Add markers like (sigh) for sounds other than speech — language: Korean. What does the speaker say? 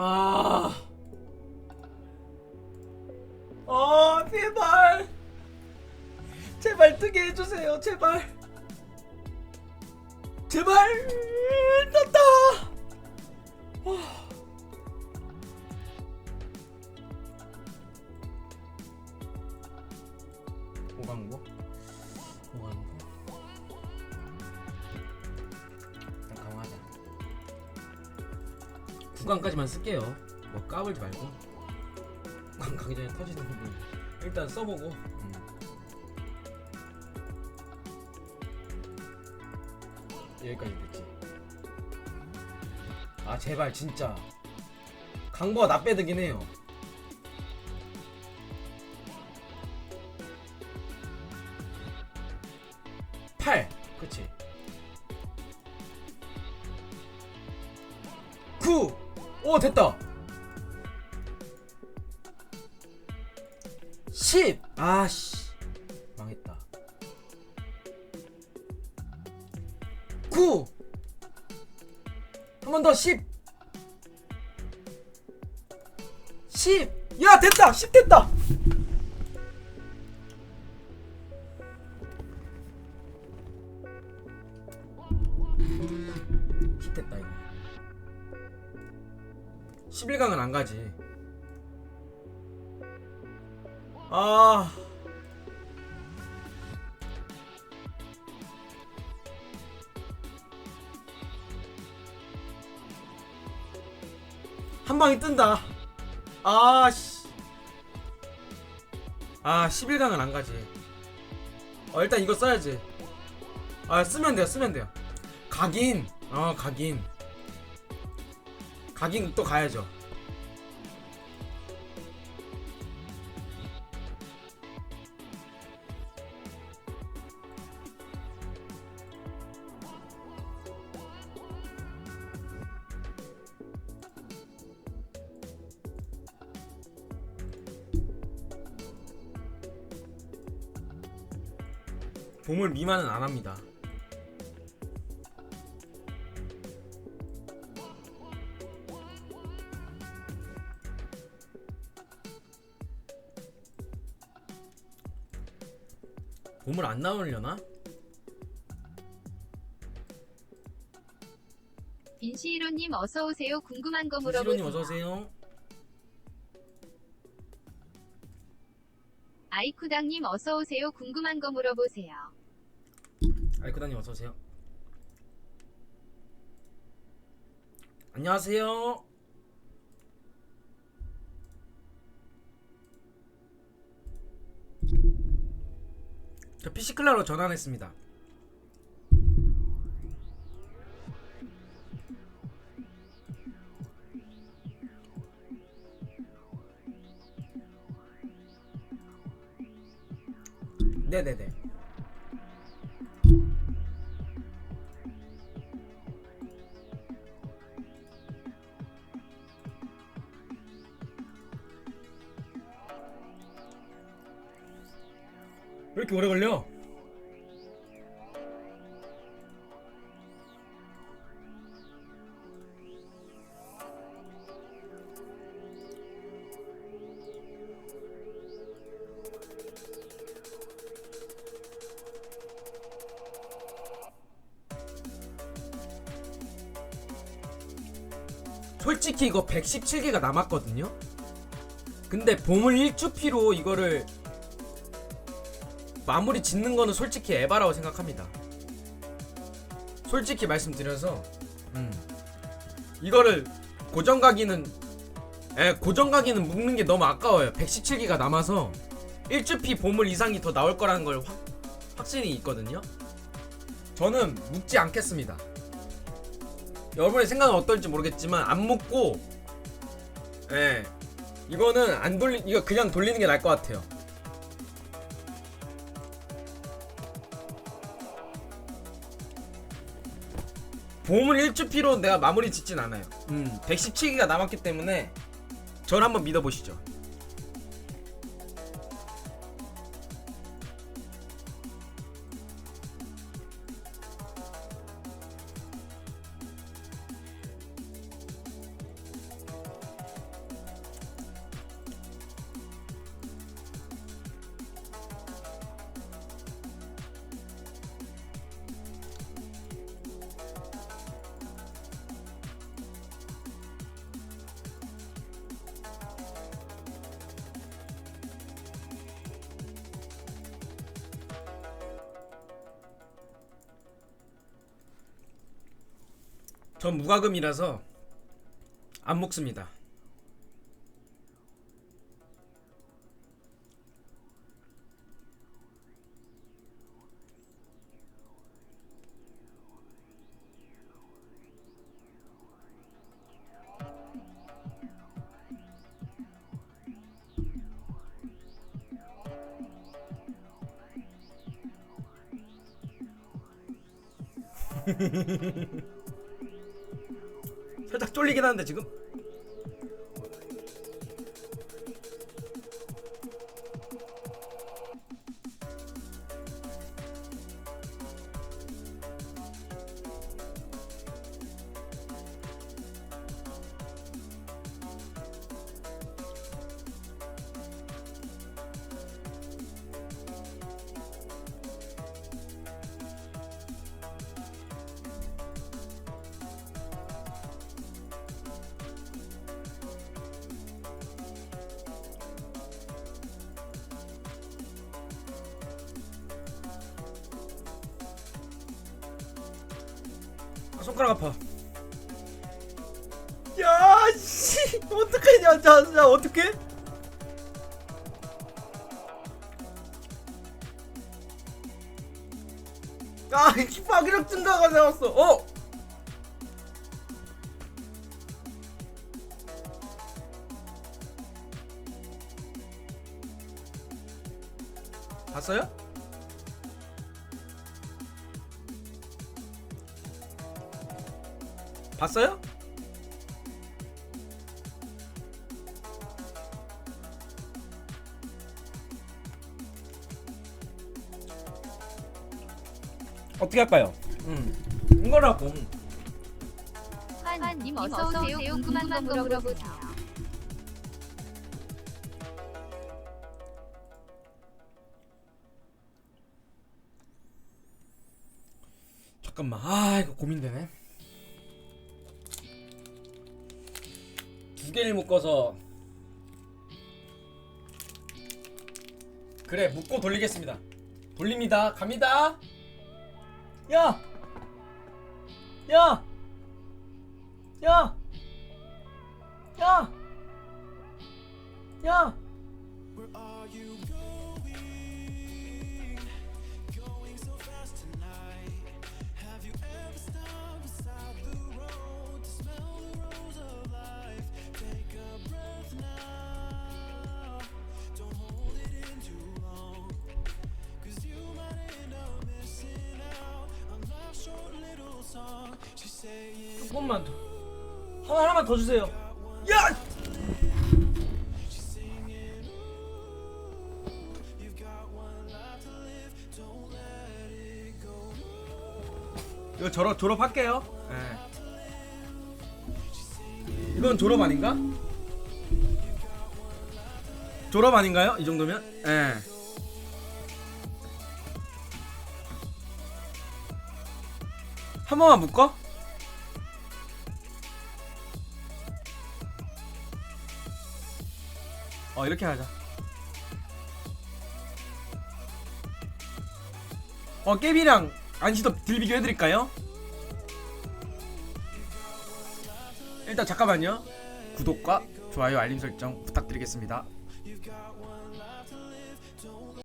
아. 아, 제발. 제발 뜨게 해주세요, 제발. 제발. 구강까지만 쓸게요. 뭐 까불지 말고. 구강 가기 전에 터지는 부분 일단 써보고. 음. 여기까지 됐지. 아 제발 진짜 강보가 나 빼드긴 해요. 팔, 그치? 9! 오, 됐다! 10! 아씨. 망했다. 9! 한 번 더, 10! 10! 야, 됐다! 10 됐다! 힙됐다 이거 11강은 안 가지. 아. 한 방에 뜬다. 아 씨. 아 11강은 안 가지. 어 일단 이거 써야지. 아 쓰면 돼요 쓰면 돼요. 각인. 어 각인 각인 또 가야죠. 보물 미만은 안 합니다 보물 안 나오려나? 빈시이로님 어서 오세요. 궁금한 거 시로님 물어보세요. 어서 오세요. 아이쿠당님 어서 오세요. 궁금한 거 물어보세요. 아이쿠다님 어서 오세요. 안녕하세요. 저 PC 클라로 전환했습니다. 네네네. 왜 이렇게 오래 걸려? 솔직히 이거 117개가 남았거든요? 근데 보물 1주피로 이거를 마무리 짓는 거는 솔직히 에바라고 생각합니다. 솔직히 말씀드려서 음. 이거를 고정 가기는 에 고정 가기는 묶는 게 너무 아까워요. 117기가 남아서 1주피 보물 이상이 더 나올 거라는 걸 확, 확신이 있거든요. 저는 묶지 않겠습니다. 여러분의 생각은 어떨지 모르겠지만 안 묶고 예 이거는 안 돌리 이거 그냥 돌리는 게 나을 것 같아요. 보물 1주피로 내가 마무리 짓진 않아요. 음, 117기가 남았기 때문에 저를 한번 믿어보시죠. 전 무과금이라서 안 먹습니다. (laughs) 살짝 쫄리긴 하는데 지금 손가락 아파. 야, 씨, 어떡하냐, 자, 자, 어떡해? 아, 이 파괴력 증가가 나왔어. 어? 봤어요? 봤어요? 어떻게 할까요? 음, 이거라고. 환님 어서 오세요. 궁금한 거 물어보세요. 잠깐만, 아 이거 고민되네. 두 개를 묶어서 그래 묶고 돌리겠습니다. 돌립니다. 갑니다. 야, 야, 야, 야, 야. 조금만 더 하나 하나만 더 주세요. 야! 이거 졸업 졸업할게요. 예. 이건 졸업 아닌가? 졸업 아닌가요? 이 정도면? 예. 한 번만 묶어? 어 이렇게 하자. 어 깨비랑 안시도 딜 비교해드릴까요? 일단 잠깐만요. 구독과 좋아요 알림 설정 부탁드리겠습니다